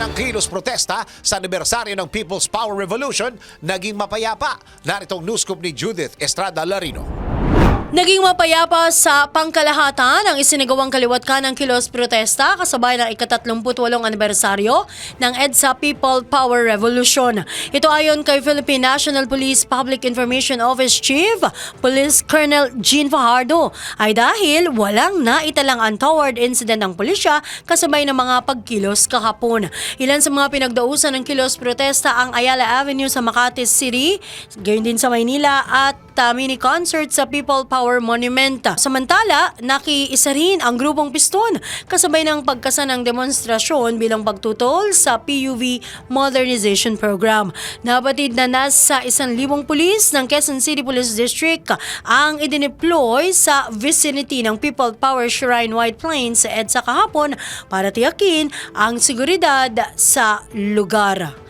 Ang kilos protesta sa anibersaryo ng People's Power Revolution naging mapayapa. Naritong news scoop ni Judith Estrada Larino. Naging mapayapa sa pangkalahatan ang isinagawang kaliwat ng kilos protesta kasabay ng ikatatlumputwalong anibersaryo ng EDSA People Power Revolution. Ito ayon kay Philippine National Police Public Information Office Chief Police Colonel Jean Fajardo ay dahil walang naitalang untoward incident ng pulisya kasabay ng mga pagkilos kahapon. Ilan sa mga pinagdausan ng kilos protesta ang Ayala Avenue sa Makati City, gayon din sa Maynila at uh, mini concert sa People Power Monument. Samantala, nakiisa rin ang grupong Piston kasabay ng pagkasa ng demonstrasyon bilang pagtutol sa PUV Modernization Program. Nabatid na nasa isang libong pulis ng Quezon City Police District ang idineploy sa vicinity ng People Power Shrine White Plains sa EDSA kahapon para tiyakin ang seguridad sa lugar.